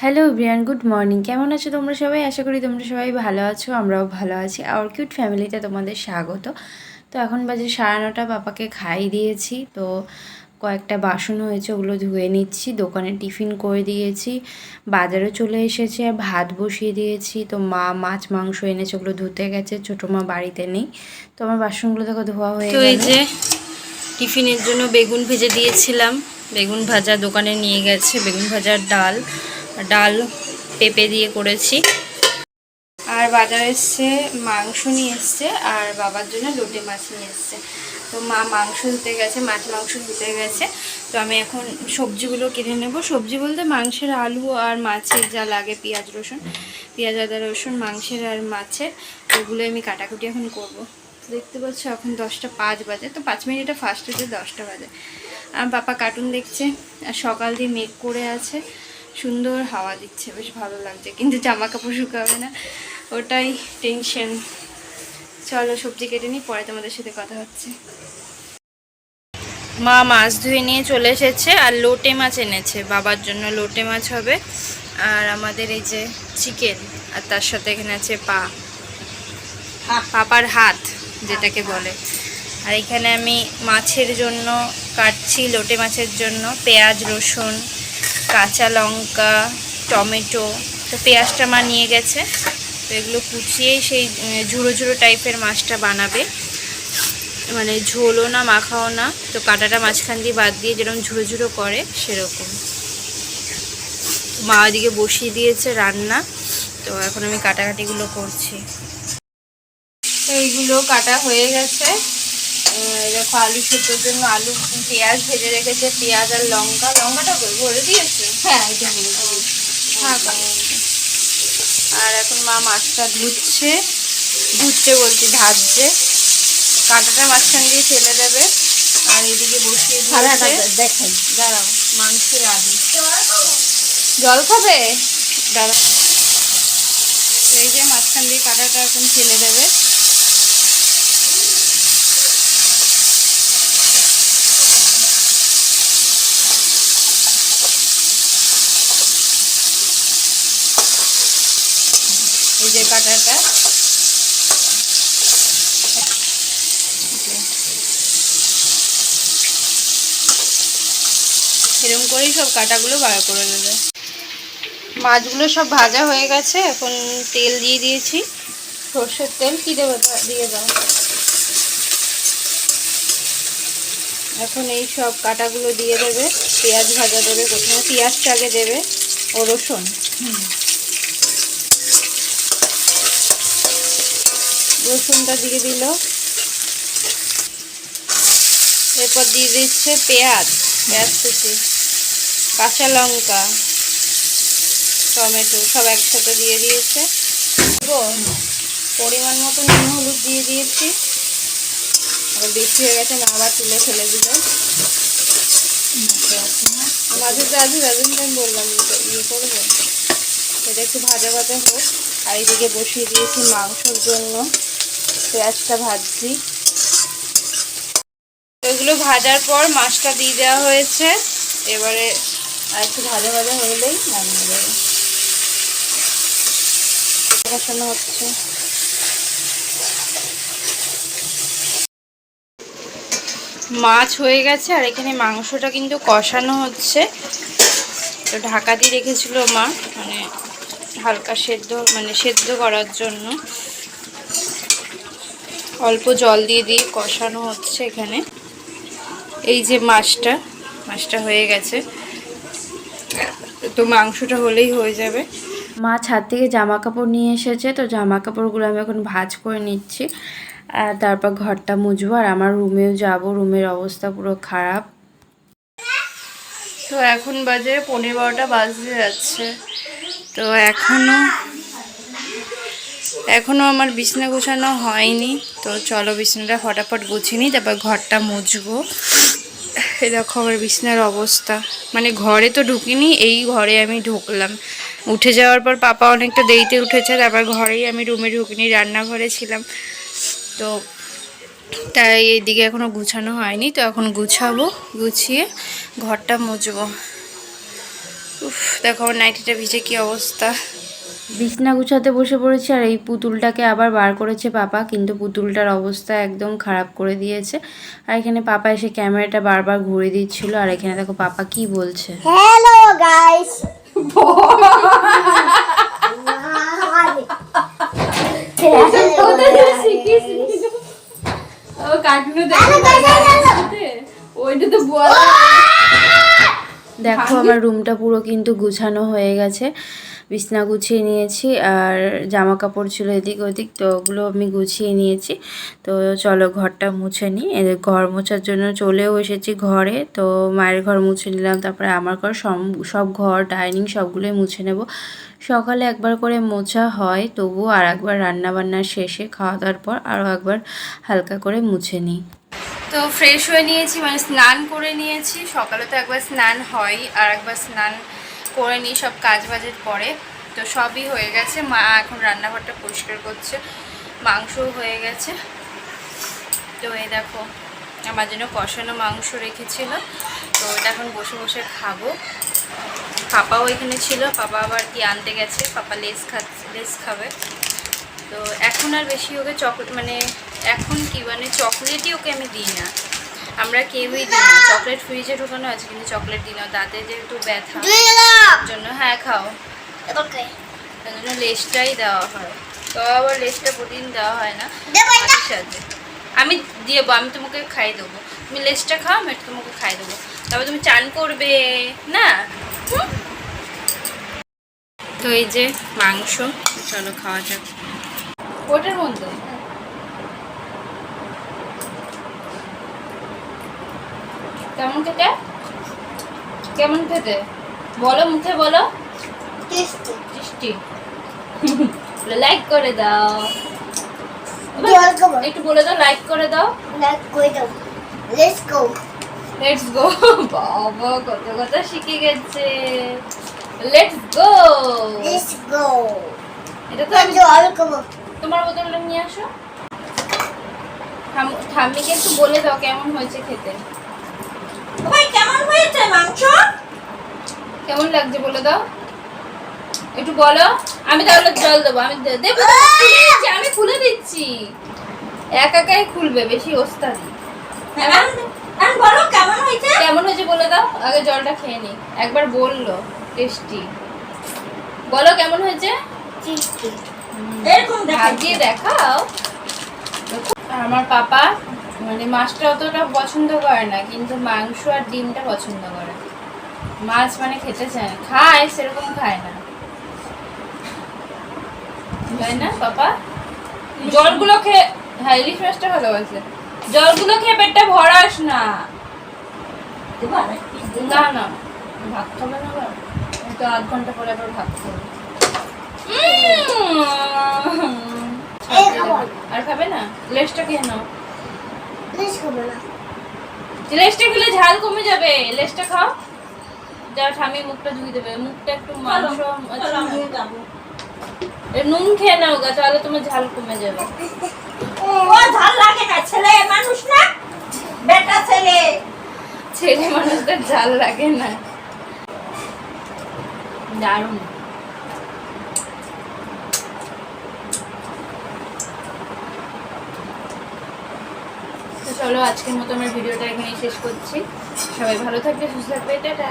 Hello Brian good morning কেমন আছো তোমরা সবাই? আশা করি তোমরা সবাই ভালো আছো আমরাও ভালো আছি। আওয়ার কিউট ফ্যামিলিতে তোমাদের স্বাগত। তো এখন বাজে সাড়ে নটা পাপাকে খাই দিয়েছি। তো কয়েকটা বাসন হয়েছে ওগুলো ধুয়ে নিচ্ছি দোকানে টিফিন করে দিয়েছি। বাজারে চলে এসেছে আর ভাত বসিয়ে দিয়েছি। তো মা মাছ মাংস এনেছে ওগুলো ধুতে গেছে। ছোটো মা বাড়িতে নেই। তো আমার বাসনগুলো দেখো ধোয়া হয়ে তো এই যে টিফিনের জন্য বেগুন ভেজে দিয়েছিলাম। বেগুন ভাজা দোকানে নিয়ে গেছে। বেগুন ভাজার ডাল। ডাল পেঁপে দিয়ে করেছি। আর বাজারে এসছে মাংস নিয়ে এসছে, আর বাবার জন্য লোটে মাছ নিয়ে এসছে। তো মা মাংস ধুতে গেছে, মাছ মাংস ধুতে গেছে। তো আমি এখন সবজিগুলো কিনে নেব। সবজি বলতে মাংসের আলু আর মাছের যা লাগে, পেঁয়াজ, রসুন, পেঁয়াজ, আদা, রসুন, মাংসের আর মাছের ওগুলো আমি কাটাকুটি এখন করব। দেখতে পাচ্ছ, এখন দশটা পাঁচ বাজে। তো পাঁচ মিনিটে ফার্স্ট হচ্ছে দশটা বাজে। আর পাপা কার্টুন দেখছে, আর সকাল দিয়ে মেঘ করে আছে। সুন্দর হাওয়া দিচ্ছে বেশ ভালো লাগছে। কিন্তু জামা কাপড় শুকাবে না ওটাই টেনশন চলো সবজি কেটে নিই পরে তোমাদের সাথে কথা হচ্ছে। মা মাছ ধুয়ে নিয়ে চলে এসেছে আর লোটে মাছ এনেছে। বাবার জন্য লোটে মাছ হবে আর আমাদের এই যে চিকেন আর তার সাথে এখানে আছে পা। পাপার হাত যেটাকে বলে। আর এখানে আমি মাছের জন্য কাটছি লোটে মাছের জন্য। পেঁয়াজ রসুন কাঁচা লঙ্কা, টমেটো, তো পেঁয়াজটা মা নিয়ে গেছে। তো এগুলো কুচিয়েই সেই ঝুড়ো ঝুড়ো টাইপের মাছটা বানাবে। মানে ঝোলও না, মাখাও না। তো কাঁটাটা মাঝখান দিয়ে বাদ দিয়ে যেরকম ঝুড়ো ঝুড়ো করে, সেরকম। মা ওদিকে বসিয়ে দিয়েছে রান্না। তো এখন আমি কাটাকাটিগুলো করছি। তো এইগুলো কাটা হয়ে গেছে। দেখো আলু সেদ্ধর জন্য আলু পেঁয়াজ ভেজে রেখেছে পেঁয়াজ আর লঙ্কা। লঙ্কাটা ভরে দিয়েছে? হ্যাঁ এটা আর এখন মা মাছটা ধুচ্ছে ধুচ্ছে বলছি ধাচ্ছে কাঁটাটা মাঝখান দিয়ে ফেলে দেবে। আর এদিকে বসিয়ে দেখাই। দাঁড়াও মাংসের আলু। জল খাবে? দাঁড়াও। এই যে মাঝখান দিয়ে কাঁটাটা এখন ফেলে দেবে। এই যে কাঁটাটা এরকম করেই সব কাটাগুলো বার করে নেবে। মাছগুলো সব ভাজা হয়ে গেছে, এখন তেল দিয়ে দিয়েছি। সর্ষের তেল কি দেবো দিয়ে দাও। এখন এই সব কাটাগুলো দিয়ে দেবে, পেঁয়াজ ভাজা দেবে, প্রথমে পেঁয়াজটা আগে দেবে, ও রসুন। রসুনটা দিয়ে দিল। এরপর দিয়ে দিচ্ছে পেঁয়াজ পেঁয়াজ কুচি, কাঁচা লঙ্কা, টমেটো সব একসাথে দিয়ে দিয়েছে? পরিমাণ মতো নুন, হলুদ দিয়ে দিয়েছি। আবার বেশি হয়ে গেছে মা আবার তুলে ফেলে দিল। মাঝে যার জন্য আমি বললাম ইয়ে করব। এটা একটু ভাজা ভাজা হোক। আর এইদিকে বসিয়ে দিয়েছি মাংসর জন্য। পেঁয়াজটা ভাজছি। এগুলো ভাজার পর মাছটা দিয়ে দেওয়া হয়েছে। এবারে আর একটু ভাজা ভাজা হলেই নামিয়ে দেবে হচ্ছে। মাছ হয়ে গেছে আর এখানে মাংসটা কিন্তু কষানো হচ্ছে। তো ঢাকা দিয়ে রেখেছিল মা মানে হালকা সেদ্ধ মানে সেদ্ধ করার জন্য। অল্প জল দিয়ে দিয়ে কষানো হচ্ছে এখানে। এই যে মাছটা মাছটা হয়ে গেছে। তো মাংসটা হলেই হয়ে যাবে। মা ছাদ থেকে জামা কাপড় নিয়ে এসেছে, তো জামা কাপড়গুলো আমি এখন ভাজ করে নিচ্ছি। আর তারপর ঘরটা মুছবো, আর আমার রুমেও যাব, রুমের অবস্থা পুরো খারাপ। তো এখন বাজে পনেরো বারোটা, বাজতে যাচ্ছে। তো এখনও এখনও আমার বিছনা গোছানো হয়নি, তো চলো বিছনাটা ফটাফট গুছিয়ে নিই, তারপর ঘরটা মুছবো। এই দেখো আমার বিছনার অবস্থা। মানে ঘরে তো ঢুকিনি, এই ঘরে আমি ঢুকলাম। উঠে যাওয়ার পর পাপা অনেকটা দেরিতে উঠেছে, তারপর ঘরেই আমি রুমে ঢুকিনি, রান্নাঘরে ছিলাম। তো তাই এইদিকে এখনও গুছানো হয়নি, তো এখন গুছাবো, গুছিয়ে ঘরটা মুছবো। উফ, দেখো আমার নাইটিটা ভিজে কি অবস্থা। বিছনা গুছাতে বসে পড়েছে আর এই পুতুলটাকে আবার বার করেছে পাপা কিন্তু পুতুলটার অবস্থা একদম খারাপ করে দিয়েছে। আর এখানে পাপা এসে ক্যামেরাটা বারবার ঘুরে দিচ্ছিল আর এখানে দেখো পাপা কি বলছে। Hello guys. ও কার্টুনে ওইটা তো বল দেখো আমার রুমটা পুরো কিন্তু গুছানো হয়ে গেছে। বিছনা গুছিয়ে নিয়েছি আর জামা কাপড় ছিল এদিক ওদিক তো ওগুলো আমি গুছিয়ে নিয়েছি। তো চলো ঘরটা মুছে নিই। যে ঘর মোছার জন্য চলেও এসেছি ঘরে। তো মায়ের ঘর মুছে নিলাম তারপরে আমার ঘর সব সব ঘর ডাইনিং সবগুলোই মুছে নেব। সকালে একবার করে মোছা হয় তবুও আর একবার রান্নাবান্নার শেষে খাওয়া দাওয়ার পর আরও একবার হালকা করে মুছে নিই। তো ফ্রেশ হয়ে নিয়েছি মানে স্নান করে নিয়েছি। সকালে তো একবার স্নান হয়, আর একবার স্নান করে নিই সব কাজ বাজের পরে। তো সবই হয়ে গেছে, মা এখন রান্নাঘরটা পরিষ্কার করছে, মাংসও হয়ে গেছে। তো এই দেখো, আমার জন্য কষানো মাংস রেখেছিল, তো এটা এখন বসে বসে খাব। পাপাও এখানে ছিল, পাপা আবার কি আনতে গেছে, পাপা লেস খাচ্ছে, লেস খাবে। তো এখন আর বেশি ওকে চকলেট মানে এখন কি মানে চকলেটই ওকে আমি দিই না। আমরা কেউই দিই না। চকলেট ফ্রিজে ঢোকানো আছে কিন্তু চকলেট দিই না। দাঁতে যেহেতু ব্যথা তার জন্য হ্যাঁ খাও। তার জন্য লেসটাই দেওয়া হয়। তো আবার লেসটা প্রতিদিন দেওয়া হয় না। মাঝে সাথে আমি দিয়ে আমি তোমাকে খাই দেবো। তুমি লেসটা খাও আমি তোমাকে খাই দেবো। তারপর তুমি চান করবে না? তো এই যে মাংস চলো খাওয়া যাক। ওটার মধ্যে? কেমন খেতে কেমন খেতে বলো মুখে বলো. মিষ্টি লাইক করে দাও. একটু বলে দাও লাইক করে দাও like go. down. Let's go. Let's go বাবা কত কথা শিখে গেছে লেটস গো Let's go. এটা তো আমি go. Welcome. তোমার বোতলটা নিয়ে আসো ঠাম- ঠাম্মিকে একটু বলে দাও কেমন হয়েছে খেতে হয়েছে মাংস? কেমন লাগছে বলে দাও। একটু বলো আমি তাহলে জল দেবো আমি দেবো আমি খুলে দিচ্ছি। একা একাই খুলবে বেশি ওস্তাদি। বলো কেমন হয়েছে? কেমন হয়েছে বলে দাও আগে জলটা খেয়ে নি। একবার বলল টেস্টি। বলো কেমন হয়েছে? এরকম দেখাও। আমার পাপা মানে মাছটা অতটা পছন্দ করে না কিন্তু মাংস আর ডিমটা পছন্দ করে। মাছ মানে খেতে চায় না। খায় সেরকম খায় না। তাই না পাপা? জলগুলো খেয়ে হ্যাঁ ইলিশ মাছটা ভালোবাসে জলগুলো খেয়ে পেটটা ভরাস না। না না। ভাত খাবে না তো আধ ঘণ্টা পরে আবার ভাত খাবে। খাব। আর খাবে না? লেসটা খেয়ে নাও। না। লেসটা খেলে ঝাল কমে যাবে। লেসটা খাও। যা ঠামি মুখটা ধুই দেবে। মুখটা একটু মাংস। নুন খেয়ে নাও গা তাহলে তোমার ঝাল কমে যাবে। ও ঝাল লাগে না। ছেলে মানুষ না? বেটা ছেলে। ছেলে মানুষদের ঝাল লাগে না। দারুণ। চলো আজকের মতো আমার ভিডিওটা এখানেই শেষ করছি। সবাই ভালো থাকবে সুস্থ থাকবে টাটা।